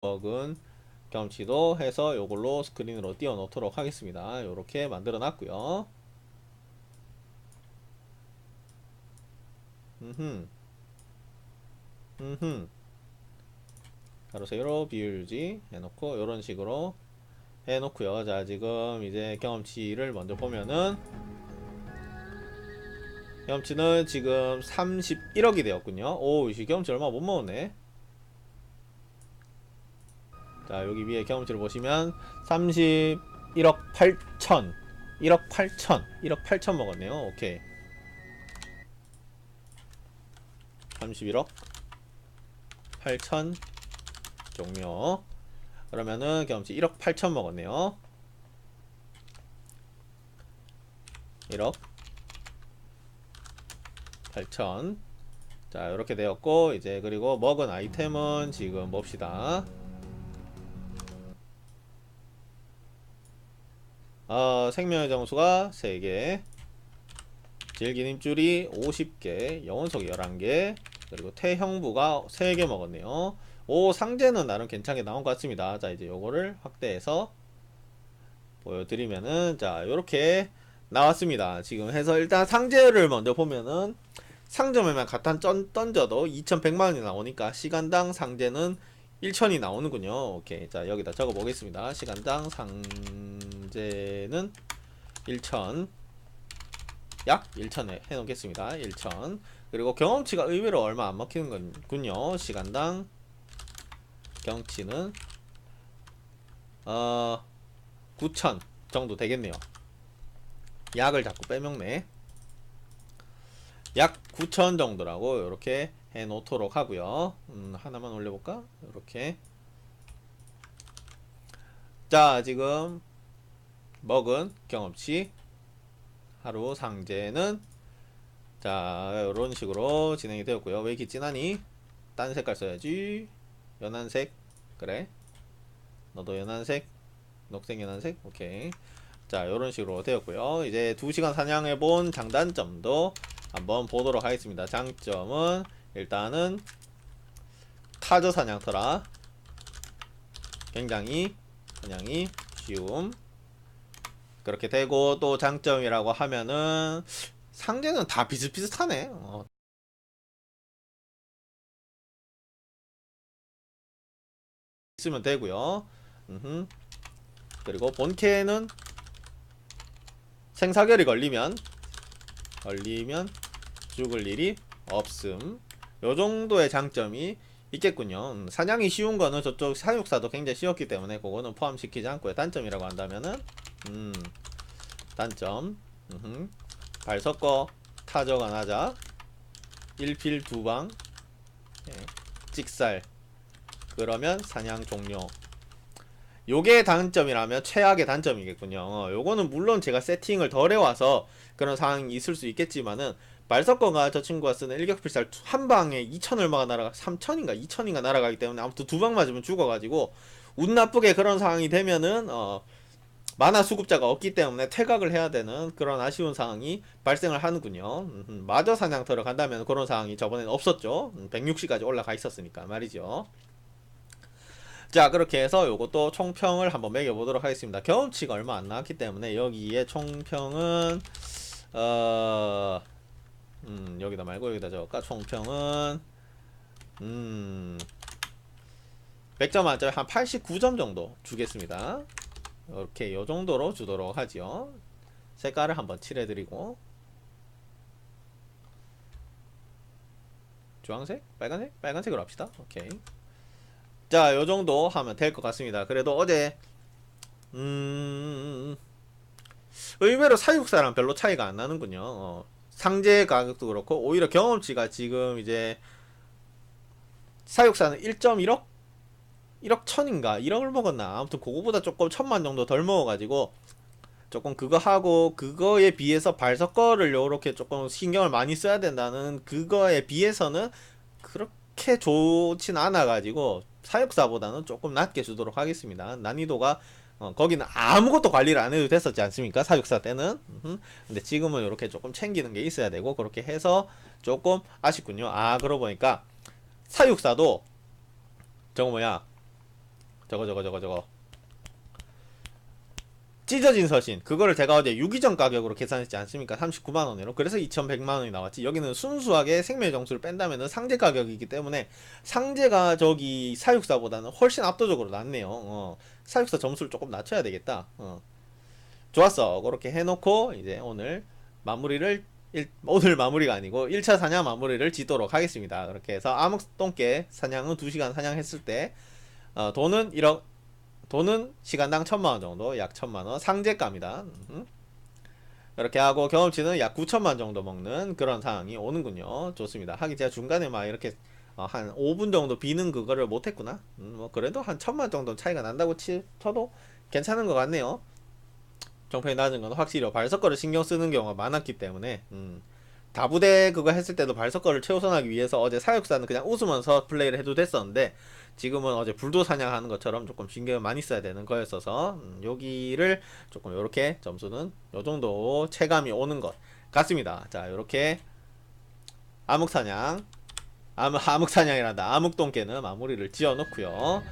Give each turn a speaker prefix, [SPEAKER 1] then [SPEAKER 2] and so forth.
[SPEAKER 1] 먹은 경험치도 해서 요걸로 스크린으로 띄워 놓도록 하겠습니다. 요렇게 만들어 놨고요. 음흠. 음흠. 가로 세로 비율 유지 해놓고 요런 식으로 해놓고요. 자 지금 이제 경험치를 먼저 보면은 경험치는 지금 31억이 되었군요. 오, 이 경험치 얼마 못 먹었네. 자, 여기 위에 경험치를 보시면 31억 8천, 1억 8천, 1억 8천 먹었네요. 오케이. 31억 8천 종료. 그러면은 경험치 1억 8천 먹었네요. 1억 8천. 자, 이렇게 되었고 이제 그리고 먹은 아이템은 지금 봅시다. 어, 생명의 정수가 3개, 질긴 힘줄이 50개, 영혼석이 11개, 그리고 태형부가 3개 먹었네요. 오, 상제는 나름 괜찮게 나온 것 같습니다. 자, 이제 요거를 확대해서 보여드리면은, 자, 요렇게 나왔습니다. 지금 해서 일단 상제를 먼저 보면은, 상점에만 갖다 던, 던져도 2100만원이 나오니까 시간당 상제는 1천이 나오는군요. 오케이. 자, 여기다 적어 보겠습니다. 시간당 상제는 1천. 약 1천에 해 놓겠습니다. 1천. 그리고 경험치가 의외로 얼마 안 먹히는 건군요. 시간당 경치는 어 9천 정도 되겠네요. 약을 자꾸 빼먹네. 약 9천 정도라고 이렇게 해 놓도록 하고요. 음, 하나만 올려볼까? 이렇게. 자, 지금 먹은 경험치 하루 상제는 자, 이런 식으로 진행이 되었고요. 왜 이렇게 진하니? 딴 색깔 써야지. 연한색. 그래. 너도 연한색. 녹색 연한색. 오케이. 자, 이런 식으로 되었고요. 이제 2시간 사냥해 본 장단점도 한번 보도록 하겠습니다. 장점은 일단은 타저 사냥터라. 굉장히 사냥이 쉬움. 그렇게 되고 또 장점이라고 하면은 상대는 다 비슷비슷하네. 어. 있으면 되고요. 음흠. 그리고 본캐는 생사결이 걸리면 걸리면 죽을 일이 없음 요 정도의 장점이 있겠군요. 음, 사냥이 쉬운 거는 저쪽 사육사도 굉장히 쉬웠기 때문에 그거는 포함시키지 않고요. 단점이라고 한다면은 음 단점 음흠. 발 섞어 타저가 나자 1필 두방 예. 찍살 그러면 사냥 종료 요게 단점이라면 최악의 단점이겠군요. 어, 요거는 물론 제가 세팅을 덜 해와서 그런 상황이 있을 수 있겠지만은 말석거가 저 친구가 쓰는 일격필살 한 방에 2천 얼마가 날아가 3천인가 2천인가 날아가기 때문에 아무튼 두 방 맞으면 죽어가지고 운 나쁘게 그런 상황이 되면은 어 만화 수급자가 없기 때문에 퇴각을 해야 되는 그런 아쉬운 상황이 발생을 하는군요. 음, 마저 사냥터를 간다면 그런 상황이 저번에는 없었죠. 160까지 올라가 있었으니까 말이죠. 자 그렇게 해서 요것도 총평을 한번 매겨보도록 하겠습니다 경험치가 얼마 안 나왔기 때문에 여기에 총평은 어... 음 여기다 말고 여기다 적을까 총평은 음 100점 만점에 한 89점 정도 주겠습니다 이렇게 요 정도로 주도록 하죠 색깔을 한번 칠해드리고 주황색? 빨간색? 빨간색으로 합시다 오케이 자, 요 정도 하면 될 것 같습니다. 그래도 어제 음 의외로 사육사랑 별로 차이가 안 나는군요. 어, 상제 가격도 그렇고 오히려 경험치가 지금 이제 사육사는 1.1억? 1억 천인가? 1억을 먹었나? 아무튼 그거보다 조금 천만 정도 덜 먹어가지고 조금 그거 하고 그거에 비해서 발석 거를 요렇게 조금 신경을 많이 써야 된다는 그거에 비해서는 그렇게 좋진 않아 가지고 사육사보다는 조금 낮게 주도록 하겠습니다. 난이도가 어, 거기는 아무것도 관리를 안 해도 됐었지 않습니까? 사육사 때는. 근데 지금은 이렇게 조금 챙기는 게 있어야 되고 그렇게 해서 조금 아쉽군요. 아 그러고 보니까 사육사도 저거 뭐야 저거 저거 저거 저거 찢어진 서신. 그거를 제가 어제 유기전 가격으로 계산했지 않습니까? 39만원으로. 그래서 2100만원이 나왔지. 여기는 순수하게 생명 정수를 뺀다면 은 상제 가격이기 때문에 상제가 저기 사육사보다는 훨씬 압도적으로 낮네요. 어, 사육사 점수를 조금 낮춰야 되겠다. 어. 좋았어. 그렇게 해놓고 이제 오늘 마무리를 일, 오늘 마무리가 아니고 1차 사냥 마무리를 짓도록 하겠습니다. 그렇게 해서 암흑똥개 사냥은 2시간 사냥했을 때 어, 돈은 1억 돈은 시간당 천만원 정도 약 천만원 상제가입니다. 음. 이렇게 하고 경험치는 약 9천만 정도 먹는 그런 상황이 오는군요. 좋습니다. 하긴 제가 중간에 막 이렇게 어, 한 5분 정도 비는 그거를 못했구나. 음, 뭐 그래도 한 천만 정도 차이가 난다고 치, 쳐도 괜찮은 것 같네요. 정평이 낮은 건 확실히 발석거를 신경 쓰는 경우가 많았기 때문에 음, 다부대 그거 했을 때도 발석거를 최우선하기 위해서 어제 사육사는 그냥 웃으면서 플레이를 해도 됐었는데 지금은 어제 불도 사냥하는 것처럼 조금 신경을 많이 써야 되는 거였어서 음, 여기를 조금 요렇게 점수는 요 정도 체감이 오는 것 같습니다. 자 요렇게 암흑 사냥 암, 암흑 사냥이란다. 암흑 동계는 마무리를 지어 놓고요